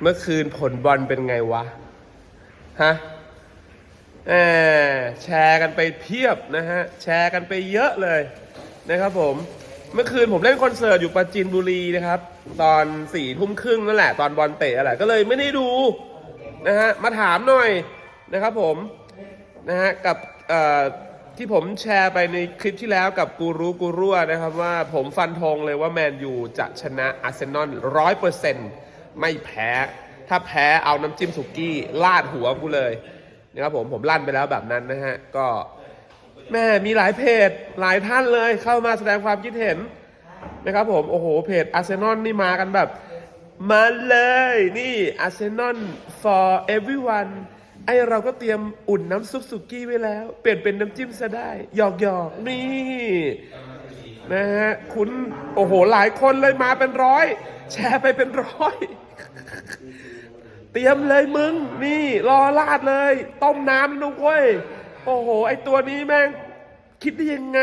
เมื่อคืนผลบอลเป็นไงวะ ฮะแหมแชร์กันไปเพียบนะฮะ แชร์กันไปเยอะเลยนะครับผม เมื่อคืนผมเล่นคอนเสิร์ตอยู่ปราจีนบุรีนะครับ ตอนสี่ทุ่มครึ่งนั่นแหละ ตอนบอลเตะอะไรก็เลยไม่ได้ดูนะฮะ มาถามหน่อยนะครับผม นะฮะ กับเอ่อ ที่ผมแชร์ไปในคลิปที่แล้วกับกูรูกูรั่วนะครับว่าผมฟันธงเลยว่าแมนยูจะชนะอาร์เซนอลร้อยเปอร์เซ็นต์ไม่แพ้ ถ้าแพ้เอาน้ำจิ้มสุกี้ลาดหัวกูเลยนะครับผมผมลั่นไปแล้วแบบนั้นนะฮะ ก็แม่มีหลายเพจหลายท่านเลยเข้ามาแสดงความคิดเห็นนะครับผมโอ้โหเพจอาร์เซนอลนี่มากันแบบ มาเลยนี่อาร์เซนอล for everyone ไอเราก็เตรียมอุ่นน้ำซุปสุกี้ไว้แล้ว เปลี่ยนเป็นน้ำจิ้มซะได้หยอกหยอกๆนี่นะฮะคุณโอ้โหหลายคนเลยมาเป็นร้อย แชร์ไปเป็นร้อย เตรียมเลยมึง นี่ รอลาดเลย ต้มน้ำนุกเว้ยโอ้โห ไอตัวนี้แม่ง คิดได้ยังไง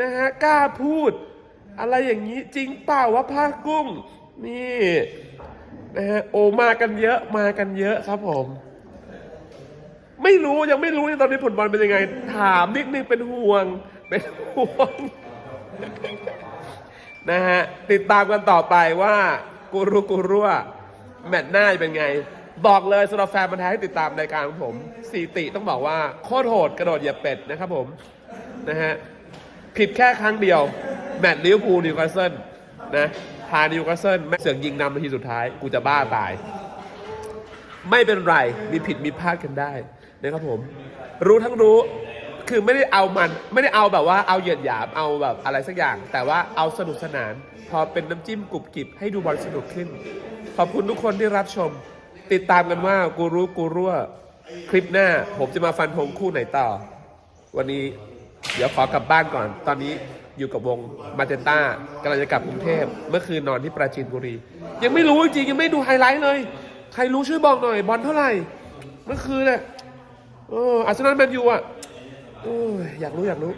นะฮะกล้าพูด อะไรอย่างนี้จริงเปล่าวะผ้ากุ้ง นี่นะฮะโอมากันเยอะมากันเยอะครับผม ไม่รู้ยังไม่รู้ในตอนนี้ผลบอลเป็นยังไง ถามนิดนึงเป็นห่วง เป็นห่วงนะฮะติดตามกันต่อไปว่ากูรู้กูรั่วแมตช์หน้าจะเป็นไง บอกเลยสำหรับแฟนบันแท้ที่ติดตามรายการของผมสีติต้องบอกว่าโคตรโหดกระโดดเหยียบเป็ดนะครับผมนะฮะผิดแค่ครั้งเดียว แมตช์ลิเวอร์พูลนิวคาสเซิลนะพานิวคาสเซิลแม่เสือกยิงนำนาทีสุดท้าย กูจะบ้าตาย ไม่เป็นไร มีผิดมีพลาดกันได้ นะครับผม รู้ทั้งรู้คือไม่ได้เอามันไม่ได้เอาแบบว่าเอาเหยียดหยามเอาแบบอะไรสักอย่าง แต่ว่าเอาสนุกสนาน พอเป็นน้ำจิ้มกรุบกริบให้ดูบอลสนุกขึ้น ขอบคุณทุกคนที่รับชม ติดตามกันว่ากูรู้กูรั่วคลิปหน้า ผมจะมาฟันธงคู่ไหนต่อ วันนี้เดี๋ยวขอกลับบ้านก่อน ตอนนี้อยู่กับวงมาเตนต้ากำลังจะกลับกรุงเทพเมื่อคืนนอนที่ปราจีนบุรี ยังไม่รู้จริงยังไม่ดูไฮไลท์เลย ใครรู้ช่วยบอกหน่อยบอลเท่าไหร่ เมื่อคืนเนี่ย เอออาร์เซนอลแมนยูอะโอ้ยอยากรู้อยากรู้